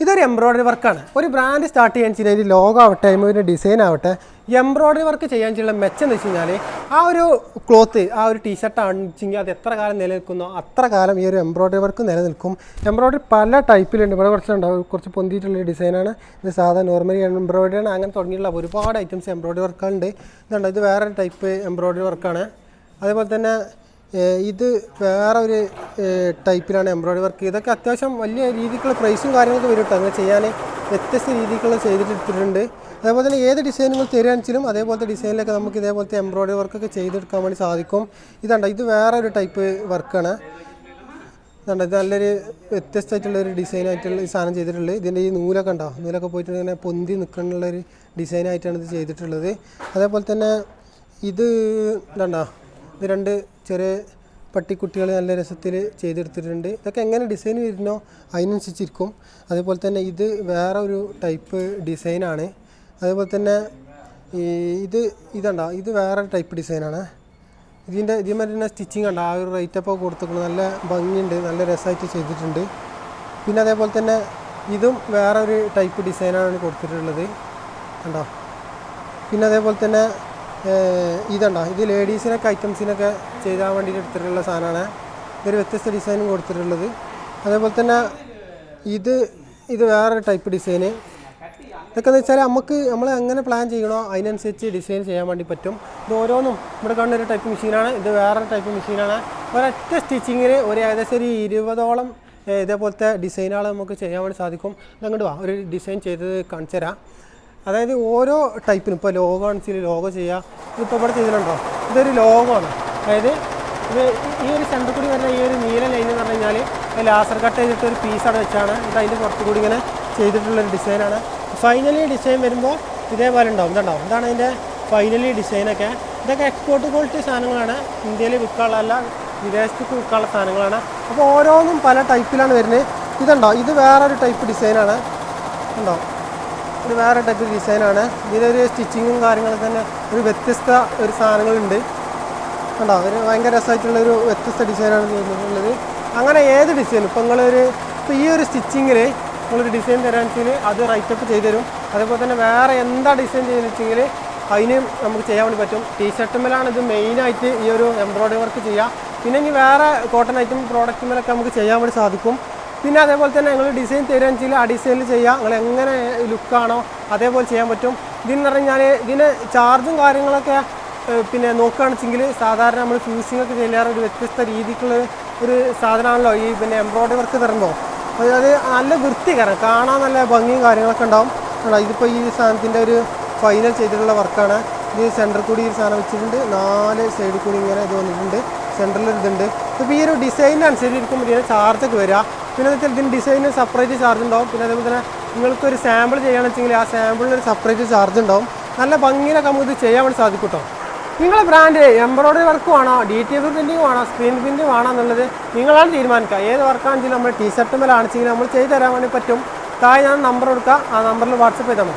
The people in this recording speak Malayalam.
ഇതൊരു എംബ്രോയ്ഡറി വർക്കാണ് ഒരു ബ്രാൻഡ് സ്റ്റാർട്ട് ചെയ്യാൻ വെച്ചാൽ അതിന്റെ ലോഗോ ആവട്ടെ അതിന്റെ ഡിസൈൻ ആവട്ടെ എംബ്രോയ്ഡറി വർക്ക് ചെയ്യാൻ വെച്ചുള്ള മെച്ചം എന്ന് വെച്ച് കഴിഞ്ഞാൽ ആ ഒരു ക്ലോത്ത് ആ ഒരു ടീഷർട്ട് ആണെച്ചെങ്കിൽ അത് എത്ര കാലം നിലനിൽക്കുന്നോ അത്ര കാലം ഈ ഒരു എംബ്രോയ്ഡറി വർക്ക് നിലനിൽക്കും. എംബ്രോയ്ഡറി പല ടൈപ്പിലുണ്ട് ഇവിടെ കുറച്ചുണ്ടാവും കുറച്ച് പൊന്തിയിട്ടുള്ള ഡിസൈനാണ് ഇത് സാധാരണ നോർമലി എംബ്രോയ്ഡറി ആണ്. അങ്ങനെ തുടങ്ങിയുള്ള ഒരുപാട് ഐറ്റംസ് എംബ്രോയ്ഡറി വർക്കുകളുണ്ട് ഇതുണ്ട്. ഇത് വേറെ ടൈപ്പ് എംബ്രോയ്ഡറി വർക്കാണ് അതേപോലെ തന്നെ ഇത് വേറെ ഒരു ടൈപ്പിലാണ് എംബ്രോയ്ഡറി വർക്ക്. ഇതൊക്കെ അത്യാവശ്യം വലിയ രീതിക്കുള്ള പ്രൈസും കാര്യങ്ങളൊക്കെ വരും കേട്ടോ. അങ്ങനെ ചെയ്യാൻ വ്യത്യസ്ത രീതിക്കുള്ള ചെയ്തിട്ട് അതേപോലെ തന്നെ ഏത് ഡിസൈനുകൾ തരുകയാണെങ്കിലും അതേപോലത്തെ ഡിസൈനിലൊക്കെ നമുക്ക് ഇതേപോലത്തെ എംബ്രോയ്ഡറി വർക്കൊക്കെ ചെയ്തെടുക്കാൻ വേണ്ടി സാധിക്കും. ഇതുണ്ട് ഇത് വേറെ ഒരു ടൈപ്പ് വർക്കാണ്. ഇതുണ്ട് ഇത് നല്ലൊരു വ്യത്യസ്തമായിട്ടുള്ള ഒരു ഡിസൈൻ ആയിട്ടുള്ള ഈ സാധനം ചെയ്തിട്ടുള്ളത് ഇതിന്റെ ഈ നൂലൊക്കെ ഉണ്ടോ? നൂലൊക്കെ പോയിട്ട് ഇങ്ങനെ പൊന്തി നിൽക്കാനുള്ള ഒരു ഡിസൈനായിട്ടാണ് ഇത് ചെയ്തിട്ടുള്ളത്. അതേപോലെ തന്നെ ഇത് ഇതുണ്ടോ ഇത് രണ്ട് ചെറിയ പട്ടിക്കുട്ടികൾ നല്ല രസത്തിൽ ചെയ്തെടുത്തിട്ടുണ്ട്. ഇതൊക്കെ എങ്ങനെ ഡിസൈൻ വരുന്നോ അതിനനുസരിച്ചിരിക്കും. അതേപോലെ തന്നെ ഇത് വേറെ ഒരു ടൈപ്പ് ഡിസൈനാണ് അതേപോലെ തന്നെ ഈ ഇത് ഇതുണ്ടോ? ഇത് വേറെ ടൈപ്പ് ഡിസൈനാണ് ഇതിന്റെ ഇതിന് തന്നെ സ്റ്റിച്ചിങ് ഉണ്ട്. ആ ഒരു റേറ്റ് അപ്പോൾ കൊടുത്തിട്ടുണ്ട്. നല്ല ഭംഗിയുണ്ട്. നല്ല രസമായിട്ട് ചെയ്തിട്ടുണ്ട്. പിന്നെ അതേപോലെ തന്നെ ഇതും വേറെ ഒരു ടൈപ്പ് ഡിസൈനാണ് കൊടുത്തിട്ടുള്ളത്. കണ്ടോ? പിന്നെ അതേപോലെ തന്നെ ഇതുണ്ടോ? ഇത് ലേഡീസിനൊക്കെ ഐറ്റംസിനൊക്കെ ചെയ്താൻ വേണ്ടിയിട്ട് എടുത്തിട്ടുള്ള സാധനമാണ്. ഒരു വ്യത്യസ്ത ഡിസൈനും കൊടുത്തിട്ടുള്ളത്. അതേപോലെ തന്നെ ഇത് ഇത് വേറെ ടൈപ്പ് ഡിസൈന് ഇതൊക്കെ എന്ന് വെച്ചാൽ നമുക്ക് നമ്മൾ എങ്ങനെ പ്ലാൻ ചെയ്യണോ അതിനനുസരിച്ച് ഡിസൈൻ ചെയ്യാൻ വേണ്ടി പറ്റും. ഇത് ഓരോന്നും ഇവിടെ കാണുന്ന ഒരു ടൈപ്പ് മെഷീനാണ്. ഇത് വേറെ ടൈപ്പ് മെഷീനാണ്. ഒരൊറ്റ സ്റ്റിച്ചിങ്ങിന് ഒരു ഏകദേശം ഒരു ഇരുപതോളം ഇതേപോലത്തെ ഡിസൈനുകൾ നമുക്ക് ചെയ്യാൻ വേണ്ടി സാധിക്കും. അതങ്ങോട്ട് വാ ഒരു ഡിസൈൻ ചെയ്തത് കാണിച്ചു തരാം. അതായത് ഓരോ ടൈപ്പിനും ഇപ്പോൾ ലോഗോ ആണെങ്കിലും ലോഗോ ചെയ്യുക ഇപ്പോൾ ഇവിടെ ചെയ്തിട്ടുണ്ടോ? ഇതൊരു ലോഗോ ആണ് അതായത് ഇത് ഈ ഒരു സെന്റർ കൂടി വരുന്ന ഈ ഒരു നീല ലൈൻ എന്ന് പറഞ്ഞു കഴിഞ്ഞാൽ ലാസർ കട്ട് ചെയ്തിട്ട് ഒരു പീസ് അവിടെ വെച്ചാണ്. ഇത് അതിന്റെ പുറത്തു കൂടി ഇങ്ങനെ ചെയ്തിട്ടുള്ളൊരു ഡിസൈനാണ് ഫൈനലി ഡിസൈൻ വരുമ്പോൾ ഇതേപോലെ ഉണ്ടാവും. ഇതുണ്ടാവും ഇതാണ് അതിന്റെ ഫൈനലി ഡിസൈനൊക്കെ ഇതൊക്കെ എക്സ്പോർട്ട് ക്വാളിറ്റി സാധനങ്ങളാണ്. ഇന്ത്യയിൽ വിൽക്കാനുള്ളതല്ല വിദേശത്തേക്ക് വിൽക്കാനുള്ള സാധനങ്ങളാണ്. അപ്പോൾ ഓരോന്നും പല ടൈപ്പിലാണ് വരുന്നത്. ഇതുണ്ടോ? ഇത് വേറൊരു ടൈപ്പ് ഡിസൈനാണ് ഉണ്ടോ? ഇത് വേറെ ടൈപ്പ് ഡിസൈനാണ് ഇതിലൊരു സ്റ്റിച്ചിങ്ങും കാര്യങ്ങളും തന്നെ ഒരു വ്യത്യസ്ത ഒരു സാധനങ്ങളുണ്ട്. കണ്ടോ? ഒരു ഭയങ്കര രസമായിട്ടുള്ളൊരു വ്യത്യസ്ത ഡിസൈനാണ് ചെയ്തിട്ടുള്ളത് അങ്ങനെ ഏത് ഡിസൈൻ ഇപ്പോൾ നിങ്ങളൊരു ഇപ്പോൾ ഈ ഒരു സ്റ്റിച്ചിങ്ങിൽ നിങ്ങളൊരു ഡിസൈൻ തരാന്ന് വെച്ചാൽ അത് റൈറ്റപ്പ് ചെയ്ത് തരും അതേപോലെ തന്നെ വേറെ എന്താ ഡിസൈൻ ചെയ്യുന്നത് വെച്ചെങ്കിൽ അതിന് നമുക്ക് ചെയ്യാൻ വേണ്ടി പറ്റും. ടീഷർട്ടുമ്മലാണ് ഇത് മെയിനായിട്ട് ഈ ഒരു എംബ്രോയ്ഡറി വർക്ക് ചെയ്യുക. പിന്നെ ഇനി വേറെ കോട്ടൺ ഐറ്റം പ്രോഡക്റ്റ് പ്രോഡക്റ്റുമ്മലൊക്കെ നമുക്ക് ചെയ്യാൻ വേണ്ടി സാധിക്കും. പിന്നെ അതേപോലെ തന്നെ ഞങ്ങൾ ഡിസൈൻ തരുകയെന്ന് വെച്ചാൽ ആ ഡിസൈനിൽ ചെയ്യാം. നിങ്ങൾ എങ്ങനെ ലുക്കാണോ അതേപോലെ ചെയ്യാൻ പറ്റും. ഇതെന്ന് പറഞ്ഞാൽ ഇതിന് ചാർജും കാര്യങ്ങളൊക്കെ പിന്നെ നോക്കുകയാണെന്നുവെച്ചെങ്കിൽ സാധാരണ നമ്മൾ ഫ്യൂസിംഗ് ഒക്കെ ചെയ്യാറ് ഒരു വ്യത്യസ്ത രീതിക്കുള്ള ഒരു സാധനമാണല്ലോ ഈ പിന്നെ എംബ്രോയ്ഡറി വർക്ക് തരുമ്പോൾ അത് നല്ല വൃത്തികരം കാണാൻ നല്ല ഭംഗിയും കാര്യങ്ങളൊക്കെ ഉണ്ടാവും. അല്ല ഇതിപ്പോൾ ഈ സാധനത്തിന്റെ ഒരു ഫൈനൽ ചെയ്തിട്ടുള്ള വർക്കാണ് ഇത് സെന്ററിൽ കൂടി ഈ സാധനം വെച്ചിട്ടുണ്ട്. നാല് സൈഡിൽ കൂടി ഇങ്ങനെ ഇത് വന്നിട്ടുണ്ട്. സെന്ററിൽ ഇതുണ്ട്. ഇപ്പോൾ ഈ ഒരു ഡിസൈനിനനുസരിച്ചിരിക്കും ഇതിന് ചാർജൊക്കെ വരിക പിന്നെ വെച്ചാൽ ഇതിന് ഡിസൈനിന് സെപ്പറേറ്റ് ചാർജ് ഉണ്ടാവും. പിന്നെ അതേപോലെ തന്നെ നിങ്ങൾക്ക് ഒരു സാമ്പിൾ ചെയ്യുകയാണെന്ന് വെച്ചെങ്കിൽ ആ സാമ്പിളിന് ഒരു സെപ്പറേറ്റ് ചാർജ് ഉണ്ടാവും. നല്ല ഭംഗിയിലൊക്കെ നമുക്ക് ഇത് ചെയ്യാൻ വേണ്ടി സാധിക്കും കേട്ടോ നിങ്ങളെ ബ്രാൻഡ് എംബ്രോയ്ഡറി വർക്ക് വേണോ? ഡി ടി എഫ് പ്രിന്റിങ് വേണോ? സ്ക്രീൻ പ്രിന്റിംഗ് വേണോ എന്നുള്ളത് നിങ്ങളാണ് തീരുമാനിക്കുക. ഏത് വർക്കാണെങ്കിലും നമ്മൾ ടീ ഷർട്ടുമേലാണെച്ചെങ്കിൽ നമ്മൾ ചെയ്തു തരാൻ വേണ്ടി പറ്റും. താഴെ ഞാൻ നമ്പർ കൊടുക്കുക ആ നമ്പറിൽ വാട്സപ്പ് ചെയ്താൽ